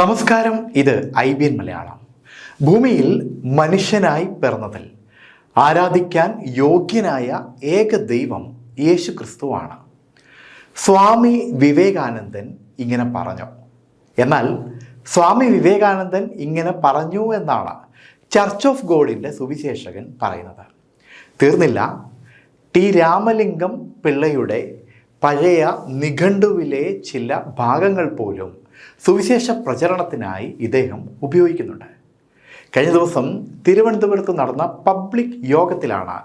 നമസ്കാരം ഇത് I B N Malayalam. ഭൂമിയിൽ മനുഷ്യനായി പിറന്നതിൽ ആരാധിക്കാൻ യോഗ്യനായ ഏക ദൈവം യേശു ക്രിസ്തുവാണ് സ്വാമി വിവേകാനന്ദൻ ഇങ്ങനെ പറഞ്ഞു. എന്നാൽ സ്വാമി വിവേകാനന്ദൻ ഇങ്ങനെ പറഞ്ഞു എന്നാണ് ചർച്ച് ഓഫ് ഗോഡിന്റെ സുവിശേഷകൻ പറയുന്നത്. തീർന്നില്ല. ടി രാമലിംഗം പിള്ളയുടെ പഴയ നിഘണ്ടുവിലെ ചില ഭാഗങ്ങൾ പോലും സുവിശേഷ പ്രചരണത്തിനായി ഇദ്ദേഹം ഉപയോഗിക്കുന്നുണ്ട്. കഴിഞ്ഞ ദിവസം തിരുവനന്തപുരത്ത് നടന്ന പബ്ലിക് യോഗത്തിലാണ്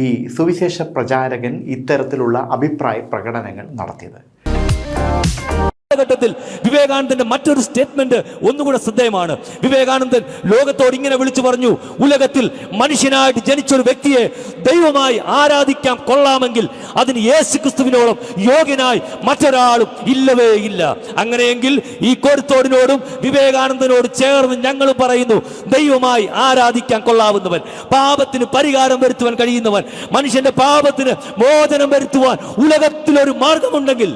ഈ സുവിശേഷ പ്രചാരകൻ ഇത്തരത്തിലുള്ള അഭിപ്രായ പ്രകടനങ്ങൾ നടത്തിയത്. കാലഘട്ടത്തിൽ വിവേകാനന്ദന്റെ മറ്റൊരു സ്റ്റേറ്റ്മെന്റ് ഒന്നുകൂടെ ശ്രദ്ധേയമാണ്. വിവേകാനന്ദൻ ലോകത്തോട് ഇങ്ങനെ വിളിച്ചു പറഞ്ഞു ഉലകത്തിൽ മനുഷ്യനായിട്ട് ജനിച്ചൊരു വ്യക്തിയെ ദൈവമായി ആരാധിക്കാൻ കൊള്ളാമെങ്കിൽ അതിന് യേശു ക്രിസ്തുവിനോളം യോഗ്യനായി മറ്റൊരാളും ഇല്ലവേ ഇല്ല. അങ്ങനെയെങ്കിൽ ഈ കോരുത്തോടിനോടും വിവേകാനന്ദനോട് ചേർന്ന് ഞങ്ങൾ പറയുന്നു ദൈവമായി ആരാധിക്കാൻ കൊള്ളാവുന്നവൻ പാപത്തിന് പരിഹാരം വരുത്തുവാൻ കഴിയുന്നവൻ മനുഷ്യന്റെ പാപത്തിന് മോചനം വരുത്തുവാൻ ഉലകത്തിലൊരു മാർഗമുണ്ടെങ്കിൽ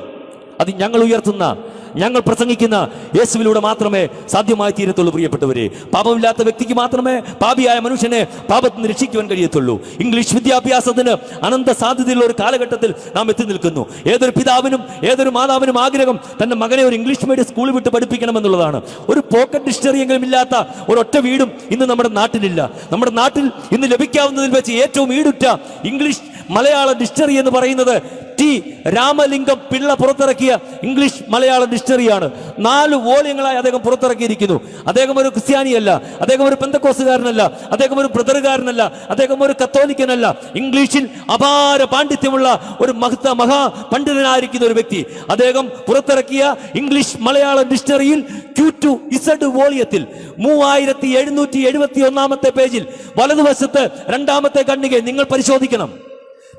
അത് ഞങ്ങൾ ഉയർത്തുന്ന ഞങ്ങൾ പ്രസംഗിക്കുന്ന യേശുവിലൂടെ മാത്രമേ സാധ്യമായി തീരത്തുള്ളൂ പ്രിയപ്പെട്ടവരെ. പാപമില്ലാത്ത വ്യക്തിക്ക് മാത്രമേ പാപിയായ മനുഷ്യനെ പാപത്തിൽ രക്ഷിക്കുവാൻ കഴിയത്തുള്ളൂ. ഇംഗ്ലീഷ് വിദ്യാഭ്യാസത്തിന് അനന്ത സാധ്യതയുള്ള ഒരു കാലഘട്ടത്തിൽ നാം എത്തി നിൽക്കുന്നു. ഏതൊരു പിതാവിനും ഏതൊരു മാതാവിനും ആഗ്രഹം തന്റെ മകനെ ഒരു ഇംഗ്ലീഷ് മീഡിയം സ്കൂളിൽ വിട്ട് പഠിപ്പിക്കണമെന്നുള്ളതാണ്. ഒരു പോക്കറ്റ് ഡിക്ഷണറി എങ്കിലും ഇല്ലാത്ത ഒരൊറ്റ വീടും ഇന്ന് നമ്മുടെ നാട്ടിലില്ല. നമ്മുടെ നാട്ടിൽ ഇന്ന് ലഭിക്കാവുന്നതിൽ വെച്ച് ഏറ്റവും ഈടുറ്റ ഇംഗ്ലീഷ് മലയാള ഡിക്ഷണറി എന്ന് പറയുന്നത് ടി രാമലിംഗം പിള്ള പുറത്തിറക്കിയ ഇംഗ്ലീഷ് മലയാള ഡിക്ഷണറിയാണ്. നാല് വോളിയങ്ങളായി അദ്ദേഹം പുറത്തിറക്കിയിരിക്കുന്നു. അദ്ദേഹം ഒരു ക്രിസ്ത്യാനിയല്ല അദ്ദേഹം ഒരു പെന്തക്കോസുകാരനല്ല അദ്ദേഹം ഒരു ബ്രദറുകാരനല്ല അദ്ദേഹം ഒരു കത്തോലിക്കനല്ല. ഇംഗ്ലീഷിൽ അപാര പാണ്ഡിത്യമുള്ള ഒരു മഹത്ത മഹാ പണ്ഡിതനായിരിക്കുന്ന ഒരു വ്യക്തി. അദ്ദേഹം പുറത്തിറക്കിയ English Malayala ഡിക്ഷണറിയിൽ Q to Z വോളിയത്തിൽ മൂവായിരത്തി എഴുന്നൂറ്റി എഴുപത്തി ഒന്നാമത്തെ പേജിൽ വലതുവശത്ത് രണ്ടാമത്തെ കണ്ണികെ നിങ്ങൾ പരിശോധിക്കണം.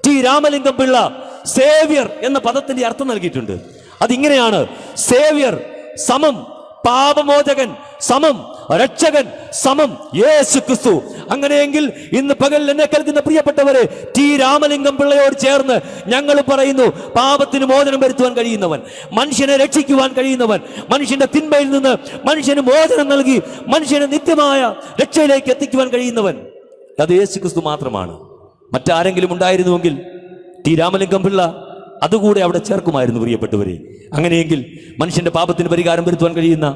ടി രാമലിംഗം പിള്ള സേവ്യർ എന്ന പദത്തിന്റെ അർത്ഥം നൽകിയിട്ടുണ്ട്. അതിങ്ങനെയാണ് സേവ്യർ സമം പാപമോചകൻ സമം രക്ഷകൻ സമം യേശു ക്രിസ്തു അങ്ങനെയെങ്കിൽ ഇന്ന് പകൽ എന്നെ കേൾക്കുന്ന പ്രിയപ്പെട്ടവരെ ടി രാമലിംഗം പിള്ളയോട് ചേർന്ന് ഞങ്ങൾ പറയുന്നു പാപത്തിന് മോചനം വരുത്തുവാൻ കഴിയുന്നവൻ മനുഷ്യനെ രക്ഷിക്കുവാൻ കഴിയുന്നവൻ മനുഷ്യന്റെ തിന്മയിൽ നിന്ന് മനുഷ്യന് മോചനം നൽകി മനുഷ്യനെ നിത്യമായ രക്ഷയിലേക്ക് എത്തിക്കുവാൻ കഴിയുന്നവൻ. അത് യേശു ക്രിസ്തു മാത്രമാണ്. മറ്റാരെങ്കിലും ഉണ്ടായിരുന്നുവെങ്കിൽ ടി രാമലിംഗം പിള്ള അതുകൂടെ അവിടെ ചേർക്കുമായിരുന്നു പ്രിയപ്പെട്ടവരെ. അങ്ങനെയെങ്കിൽ മനുഷ്യന്റെ പാപത്തിന് പരിഹാരം വരുത്തുവാൻ കഴിയുന്ന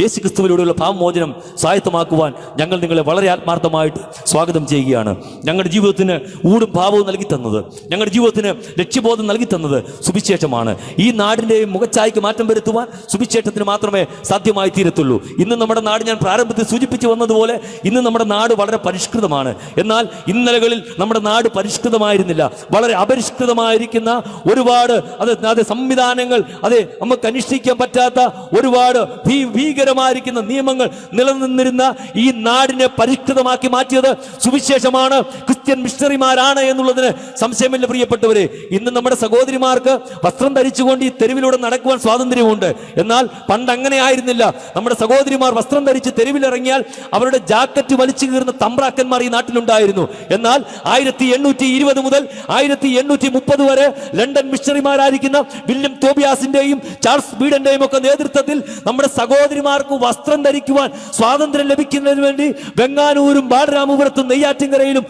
യേശു ക്രിസ്തുവിലൂടെയുള്ള പാപമോചനം സ്വായത്തമാക്കുവാൻ ഞങ്ങൾ നിങ്ങളെ വളരെ ആത്മാർത്ഥമായിട്ട് സ്വാഗതം ചെയ്യുകയാണ്. ഞങ്ങളുടെ ജീവിതത്തിന് ഊടും ഭാവവും നൽകി തന്നത് ഞങ്ങളുടെ ജീവിതത്തിന് ലക്ഷ്യബോധം നൽകി തന്നത് സുവിശേഷമാണ്. ഈ നാടിന്റെയും മുഖച്ചായ്ക്ക് മാറ്റം വരുത്തുവാൻ സുവിശേഷത്തിന് മാത്രമേ സാധ്യമായി തീരത്തുള്ളൂ. ഇന്ന് നമ്മുടെ നാട് ഞാൻ പ്രാരംഭത്തിൽ സൂചിപ്പിച്ചു വന്നതുപോലെ ഇന്ന് നമ്മുടെ നാട് വളരെ പരിഷ്കൃതമാണ്. എന്നാൽ ഇന്നലകളിൽ നമ്മുടെ നാട് പരിഷ്കൃതമായിരുന്നില്ല. വളരെ അപരിഷ്കൃതമായിരിക്കുന്ന ഒരുപാട് അത് അത് സംവിധാനങ്ങൾ അതെ നമുക്ക് അനുഷ്ഠിക്കാൻ പറ്റാത്ത ഒരുപാട് ഭീ ഭീകരമായിരിക്കുന്ന നിയമങ്ങൾ നിലനിന്നിരുന്ന ഈ നാടിനെ പരിഷ്കൃതമാക്കി മാറ്റിയത് സുവിശേഷമാണ്. ക്രിസ്ത്യൻ മിഷണറിമാരാണ് എന്നുള്ളതിന് സംശയമില്ല പ്രിയപ്പെട്ടവരെ. ഇന്ന് നമ്മുടെ സഹോദരിമാർക്ക് വസ്ത്രം ധരിച്ചുകൊണ്ട് ഈ തെരുവിലൂടെ നടക്കുവാൻ സ്വാതന്ത്ര്യമുണ്ട്. എന്നാൽ പണ്ട് അങ്ങനെ ആയിരുന്നില്ല. നമ്മുടെ സഹോദരിമാർ വസ്ത്രം ധരിച്ച് തെരുവിലിറങ്ങിയാൽ അവരുടെ ജാക്കറ്റ് വലിച്ചു കീറുന്ന തമ്പ്രാക്കന്മാർ ഈ നാട്ടിലുണ്ടായിരുന്നു. എന്നാൽ ആയിരത്തി എണ്ണൂറ്റി ഇരുപത് മുതൽ ആയിരത്തി എണ്ണൂറ്റി മുപ്പത് വരെ ലണ്ടൻ മിഷണറിമാരായിരിക്കുന്ന വില്യം തോബിയാസിന്റെയും ചാൾസ് ബീഡന്റെയും ഒക്കെ നേതൃത്വത്തിൽ നമ്മുടെ സഹോദരിമാർക്ക് വസ്ത്രം ധരിക്കുവാൻ സ്വാതന്ത്ര്യം ലഭിക്കുന്നതിന് വേണ്ടി വെങ്ങാനൂരും ബാലരാമപുരത്തും നെയ്യാറ്റിൻകരയിലും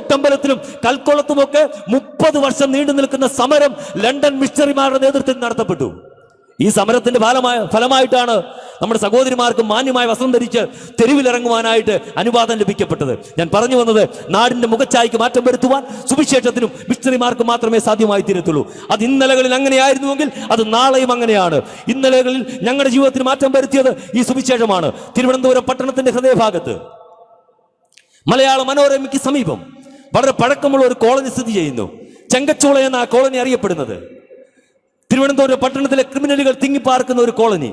കോരുട്ടമ്പലത്തിലും കൽക്കുളത്തുമൊക്കെ മുപ്പത് വർഷം നീണ്ടു നിൽക്കുന്ന സമരം ലണ്ടൻ മിഷണറിമാരുടെ നേതൃത്വത്തിൽ നടത്തപ്പെട്ടു. ഈ സമരത്തിന്റെ ഫലമായ ഫലമായിട്ടാണ് നമ്മുടെ സഹോദരിമാർക്ക് മാന്യമായ വസ്ത്രം ധരിച്ച് തെരുവിലിറങ്ങുവാനായിട്ട് അനുവാദം ലഭിക്കപ്പെട്ടത്. ഞാൻ പറഞ്ഞു വന്നത് നാടിന്റെ മുഖച്ചായ്ക്ക് മാറ്റം വരുത്തുവാൻ സുവിശേഷത്തിനും മിഷണറിമാർക്ക് മാത്രമേ സാധ്യമായി തീരത്തുള്ളൂ. അത് ഇന്നലകളിൽ അങ്ങനെയായിരുന്നുവെങ്കിൽ അത് നാളെയും അങ്ങനെയാണ്. ഇന്നലകളിൽ ഞങ്ങളുടെ ജീവിതത്തിന് മാറ്റം വരുത്തിയത് ഈ സുവിശേഷമാണ്. തിരുവനന്തപുരം പട്ടണത്തിന്റെ ഹൃദയഭാഗത്ത്. മലയാള മനോരമയ്ക്ക് സമീപം. വളരെ പഴക്കമുള്ള ഒരു കോളനി സ്ഥിതി ചെയ്യുന്നു. ചെങ്കച്ചോള എന്ന ആ കോളനി അറിയപ്പെടുന്നത്. തിരുവനന്തപുരം പട്ടണത്തിലെ ക്രിമിനലുകൾ തിങ്ങിപ്പാർക്കുന്ന ഒരു കോളനി.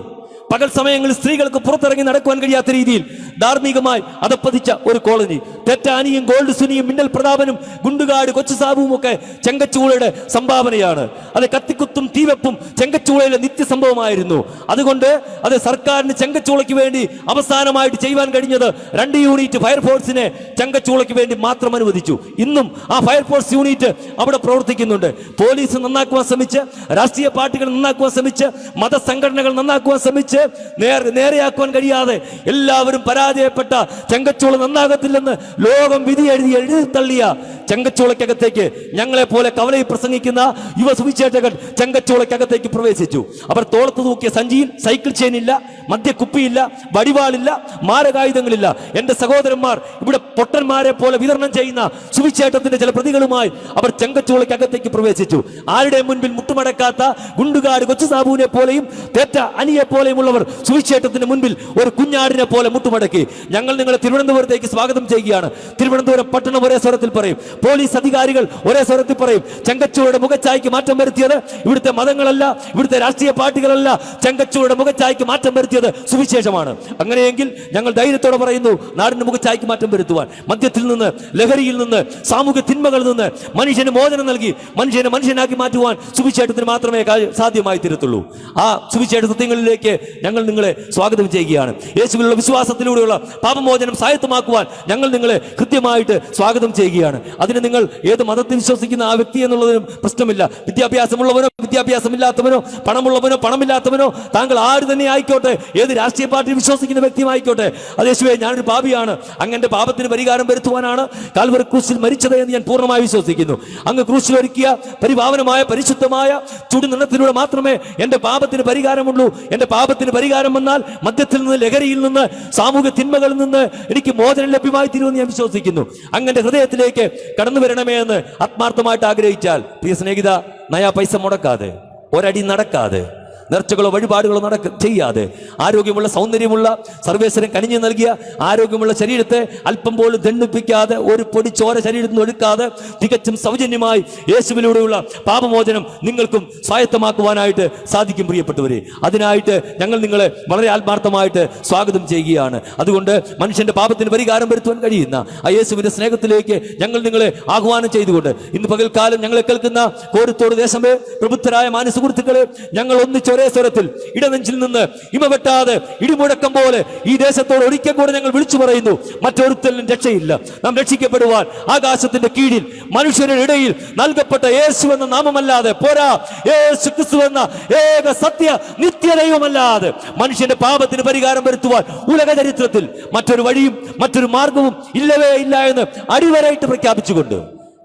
പകൽ സമയങ്ങളിൽ സ്ത്രീകൾക്ക് പുറത്തിറങ്ങി നടക്കുവാൻ കഴിയാത്ത രീതിയിൽ ധാർമ്മികമായി അതപ്പതിച്ച ഒരു കോളനി. തെറ്റാനിയും ഗോൾഡ് സുനിയും മിന്നൽ പ്രതാപനും ഗുണ്ടുകാട് കൊച്ചുസാബുവും ഒക്കെ ചെങ്കച്ചൂളയുടെ സംഭാവനയാണ്. അത് കത്തിക്കുത്തും തീവെപ്പും ചെങ്കച്ചൂളയിലെ നിത്യസംഭവമായിരുന്നു. അതുകൊണ്ട് അത് സർക്കാരിന് ചെങ്കച്ചൂളയ്ക്ക് വേണ്ടി അവസാനമായിട്ട് ചെയ്യുവാൻ കഴിഞ്ഞത് രണ്ട് യൂണിറ്റ് ഫയർഫോഴ്സിനെ ചെങ്കച്ചൂളയ്ക്ക് വേണ്ടി മാത്രം അനുവദിച്ചു. ഇന്നും ആ ഫയർഫോഴ്സ് യൂണിറ്റ് അവിടെ പ്രവർത്തിക്കുന്നുണ്ട്. പോലീസ് നന്നാക്കുവാൻ ശ്രമിച്ച് രാഷ്ട്രീയ പാർട്ടികൾ നന്നാക്കുവാൻ ശ്രമിച്ച് മതസംഘടനകൾ നന്നാക്കുവാൻ ശ്രമിച്ച് നേരെ നേരെയാക്കുവാൻ കഴിയാതെ എല്ലാവരും പരാജയപ്പെട്ട ചെങ്കച്ചൂള നന്നാകത്തില്ലെന്ന് ലോകം വിധി എഴുതി എഴുതി തള്ളിയ ചെങ്കച്ചോളയ്ക്കകത്തേക്ക് ഞങ്ങളെ പോലെ കവലയിൽ പ്രസംഗിക്കുന്ന യുവ സുവിശേഷകർ ചെങ്കച്ചോളയ്ക്കകത്തേക്ക് പ്രവേശിച്ചു. അവർ തോളത്ത് തൂക്കിയ സഞ്ചിയിൽ സൈക്കിൾ ചെയിനില്ല മദ്യക്കുപ്പിയില്ല വടിവാളില്ല മാരകായുധങ്ങളില്ല. എന്റെ സഹോദരന്മാർ ഇവിടെ പൊട്ടന്മാരെ പോലെ വിതരണം ചെയ്യുന്ന സുവിശേഷത്തിന്റെ ചില പ്രതികളുമായി അവർ ചെങ്കച്ചൂളക്കകത്തേക്ക് പ്രവേശിച്ചു. ആരുടെ മുൻപിൽ മുട്ടുമടക്കാത്ത ഗുണ്ടുകാട് കൊച്ചു സാബുവിനെ പോലെയും തേറ്റ അനിയെ പോലെയുമുള്ളവർ സുവിശേഷത്തിന് മുൻപിൽ ഒരു കുഞ്ഞാടിനെ പോലെ മുട്ടുമടക്കി. ഞങ്ങൾ നിങ്ങളെ തിരുവനന്തപുരത്തേക്ക് സ്വാഗതം ചെയ്യുകയാണ്. തിരുവനന്തപുരം പട്ടണം ഒരേ സ്വരത്തിൽ പറയും. പോലീസ് അധികാരികൾ ഒരേ സ്വരത്തിൽ പറയും. ചെങ്കച്ചൂരുടെ മുഖച്ചായ്ക്ക് മാറ്റം വരുത്തിയത് ഇവിടുത്തെ മതങ്ങളല്ല ഇവിടുത്തെ രാഷ്ട്രീയ പാർട്ടികളല്ല. ചെങ്കച്ചൂരുടെ മുഖച്ചായ്ക്ക് മാറ്റം വരുത്തിയത് സുവിശേഷമാണ്. അങ്ങനെയെങ്കിൽ ഞങ്ങൾ ധൈര്യത്തോടെ പറയുന്നു നാടിന്റെ മുഖച്ചായ്ക്ക് മാറ്റം വരുത്തുവാൻ. മദ്യത്തിൽ നിന്ന് ലഹരിയിൽ നിന്ന് സാമൂഹ്യ തിന്മകളിൽ നിന്ന് മനുഷ്യന് മോചനം നൽകി മനുഷ്യനെ മനുഷ്യനാക്കി മാറ്റുവാൻ സുവിശേഷത്തിന് മാത്രമേ സാധ്യമായി തീരത്തുള്ളൂ. ആ സുവിശേഷ സത്യങ്ങളിലേക്ക് ഞങ്ങൾ നിങ്ങളെ സ്വാഗതം ചെയ്യുകയാണ്. യേശുവിലുള്ള വിശ്വാസത്തിലൂടെയുള്ള പാപമോചനം സായത്തമാക്കുവാൻ ഞങ്ങൾ നിങ്ങളെ കൃത്യമായിട്ട് സ്വാഗതം ചെയ്യുകയാണ്. അതിന് നിങ്ങൾ ഏത് മതത്തിൽ വിശ്വസിക്കുന്ന ആ വ്യക്തി എന്നുള്ളതിനും പ്രശ്നമില്ല. വിദ്യാഭ്യാസമുള്ളവനോ വിദ്യാഭ്യാസമില്ലാത്തവനോ പണമുള്ളവനോ പണമില്ലാത്തവനോ താങ്കൾ ആര് തന്നെ ആയിക്കോട്ടെ ഏത് രാഷ്ട്രീയ പാർട്ടി വിശ്വസിക്കുന്ന വ്യക്തിയുമായിക്കോട്ടെ അത് യേശുവേ ഞാനൊരു പാപിയാണ്. അങ്ങനെ പാപത്തിന് പരിഹാരം വരുത്തുവാനാണ് കാൽവർ ക്രൂസിൽ മരിച്ചത് എന്ന് ഞാൻ പൂർണമായി വിശ്വസിക്കുന്നു. അങ്ങ് ക്രൂസിൽ ഒരുക്കിയ പരിഭാവനമായ പരിശുദ്ധമായ ചുടുനിണത്തിലൂടെ മാത്രമേ എന്റെ പാപത്തിന് പരിഹാരമുള്ളൂ. എന്റെ പാപത്തിന് പരിഹാരം വന്നാൽ മദ്യത്തിൽ നിന്ന് ലഹരിയിൽ നിന്ന് സാമൂഹ്യ തിന്മകളിൽ നിന്ന് എനിക്ക് മോചനം ലഭ്യമായി തീരുമെന്ന് ഞാൻ വിശ്വസിക്കുന്നു. അങ്ങന്റെ ഹൃദയത്തിലേക്ക് കടന്നു വരണമേ എന്ന് ആത്മാർത്ഥമായിട്ട് ആഗ്രഹിച്ചാൽ പ്രിയ സ്നേഹിത നയാ പൈസ മുടക്കാതെ ഒരടി നടക്കാതെ നേർച്ചകളോ വഴിപാടുകളോ നടക്ക ചെയ്യാതെ ആരോഗ്യമുള്ള സൗന്ദര്യമുള്ള സർവേശ്വരൻ കനിഞ്ഞു നൽകിയ ആരോഗ്യമുള്ള ശരീരത്തെ അല്പം പോലും ദണ്ഡിപ്പിക്കാതെ ഒരു പൊടി ചോര ശരീരത്തിൽ നിന്ന് ഒഴുക്കാതെ തികച്ചും സൗജന്യമായി യേശുവിലൂടെയുള്ള പാപമോചനം നിങ്ങൾക്കും സ്വായത്തമാക്കുവാനായിട്ട് സാധിക്കും പ്രിയപ്പെട്ടവരെ. അതിനായിട്ട് ഞങ്ങൾ നിങ്ങളെ വളരെ ആത്മാർത്ഥമായിട്ട് സ്വാഗതം ചെയ്യുകയാണ്. അതുകൊണ്ട് മനുഷ്യന്റെ പാപത്തിന് പരിഹാരം വരുത്തുവാൻ കഴിയുന്ന ആ യേശുവിന്റെ സ്നേഹത്തിലേക്ക് ഞങ്ങൾ നിങ്ങളെ ആഹ്വാനം ചെയ്തുകൊണ്ട് ഇന്ന് പകൽക്കാലം ഞങ്ങളെ കേൾക്കുന്ന കോരത്തോട് ദേശമേ പ്രബുദ്ധരായ മാനസുഹൃത്തുക്കളെ ഞങ്ങൾ ഒന്നിച്ച് ഒരേ സ്വരത്തിൽ ഇടനെഞ്ചിൽ നിന്ന് ഇമ വെട്ടാതെ ഇടിമുഴക്കം പോലെ ഈ ദേശത്തോട് ഒരിക്കൽ കൂടെ ഞങ്ങൾ വിളിച്ചു പറയുന്നു മറ്റൊരുത്തലിനും രക്ഷയില്ല. നാം രക്ഷിക്കപ്പെടുവാൻ ആകാശത്തിന്റെ കീഴിൽ മനുഷ്യരുടെ ഇടയിൽ നൽകപ്പെട്ട യേശു എന്ന നാമമല്ലാതെ പോരാ. യേശു ക്രിസ്തു എന്ന ഏക സത്യ നിത്യദൈവമല്ലാതെ മനുഷ്യന്റെ പാപത്തിന് പരിഹാരം വരുത്തുവാൻ ഉലക ചരിത്രത്തിൽ മറ്റൊരു വഴിയും മറ്റൊരു മാർഗവും ഇല്ലവേ ഇല്ല എന്ന് അടിവരായിട്ട് പ്രഖ്യാപിച്ചുകൊണ്ട്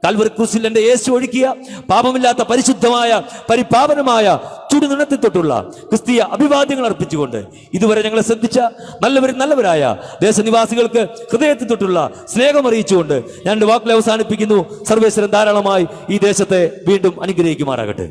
കാൽവറി ക്രൂസിൽ എന്റെ യേശു ഒഴുക്കിയ പാപമില്ലാത്ത പരിശുദ്ധമായ പരിപാവനമായ ചുടുനിണത്തിൽ തൊട്ടുള്ള ക്രിസ്തീയ അഭിവാദ്യങ്ങൾ അർപ്പിച്ചുകൊണ്ട് ഇതുവരെ ഞങ്ങളെ ശ്രദ്ധിച്ച നല്ലവരും നല്ലവരായ ദേശനിവാസികൾക്ക് ഹൃദയത്തിൽ തൊട്ടുള്ള സ്നേഹം അറിയിച്ചുകൊണ്ട് ഞാൻ വാക്കുകൾ അവസാനിപ്പിക്കുന്നു. സർവേശ്വരൻ ധാരാളമായി ഈ ദേശത്തെ വീണ്ടും അനുഗ്രഹിക്കുമാറാകട്ടെ.